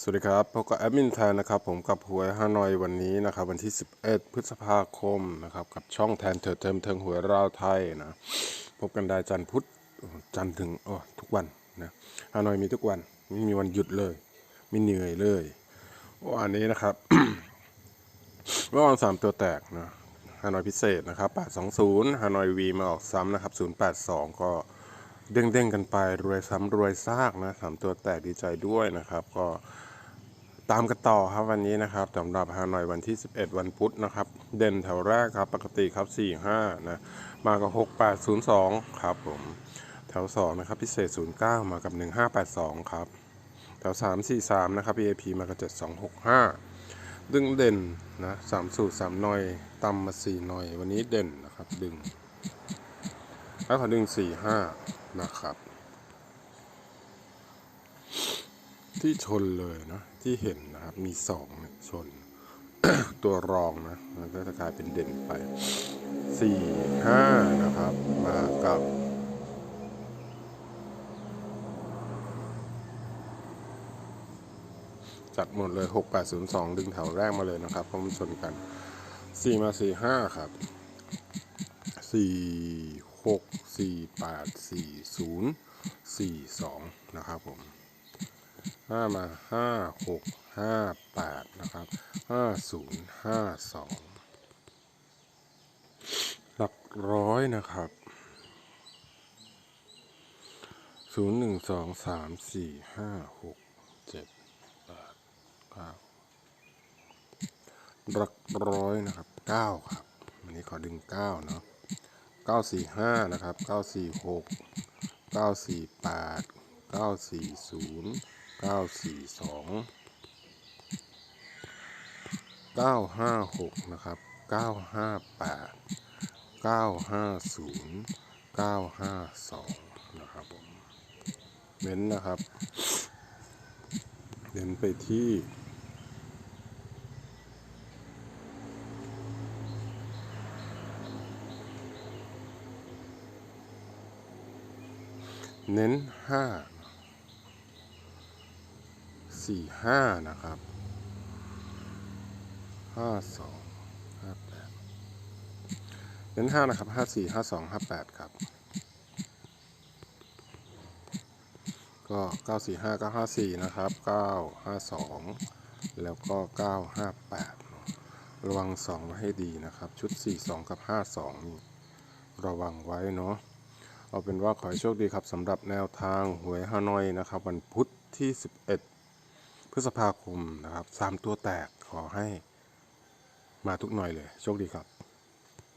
สวัสดีครับพบกับแอดมินแทนนะครับผมกับหวยฮานอยวันนี้นะครับวันที่ 11 พฤษภาคมนะครับกับช่องแทนเถิดเทิมเทิงหวยราวไทยนะพบกันได้จันพุธจันถึงอ๋อทุกวันนะฮานอยมีทุกวันไม่มีวันหยุดเลยไม่เหนื่อยเลยวันนี้นะครับเมื่อวานสามตัวแตกนะฮานอยพิเศษนะครับ820ฮานอยวีมาออกซ้ำนะครับ082 ก็ เด้งๆกันไปรวยซ้ำรวยซากนะสามตัวแตกดีใจด้วยนะครับ ก็ตามกันต่อครับวันนี้นะครับสำหรับฮานอยวันที่ 11 วันพุธนะครับ เด่นแถวแรกครับ ปกติครับ 45 นะ มากับ 6802 ครับผม แถว 2 นะครับ พิเศษ 09 มากับ 1582 ครับ แถว 3 43 นะครับ PAP มากับ 7265 ดึงเด่นนะสามสูตรสามหน่อยตำมาสี่หน่อย วันนี้เด่นนะครับ ดึง แล้วขอดึงสี่ห้า นะครับ ที่ชนเลยนะที่เห็นนะครับ มีสองเนี่ยชน ตัวรองนะมันก็จะกลายเป็นเด่นไปสี่ห้านะครับ มากับจัดหมดเลย 6802 ดึงแถวแรกมาเลยนะครับเพราะมันชนกัน 4 มา 4 5 ครับ 4 หกสี่แปดสี่ศูนย์สี่สองนะครับผมห้ามาห้าหกห้าแปดนะครับห้าศูนย์ห้าสองหลักร้อยนะครับศูนย์หนึ่งสองสามสี่ห้าหกเจ็ดแปดเก้าหลักร้อยนะครับเก้าครับวันนี้ขอดึงเก้าเนาะ 945 นะครับ 946 948 940 942 956 นะครับ 958 950 952 นะครับผม เน้นนะครับ เน้นไปที่ เน้นห้าสี่ห้านะครับห้าสองห้าแปดเน้นห้านะครับห้าสี่ห้าสองห้าแปดครับ ก็เก้าสี่ห้าเก้าห้าสี่นะครับเก้าห้าสองแล้วก็เก้าห้าแปดระวังสองไว้ให้ดีนะครับ ชุดสี่สองกับห้าสองนี่ระวังไว้เนาะ เอาเป็นว่าขอให้โชคดีครับสำหรับแนวทางหวยฮานอยนะครับ วันพุธที่ 11 พฤษภาคมนะครับสามตัวแตกขอให้มาทุกหน่อยเลย โชคดีครับ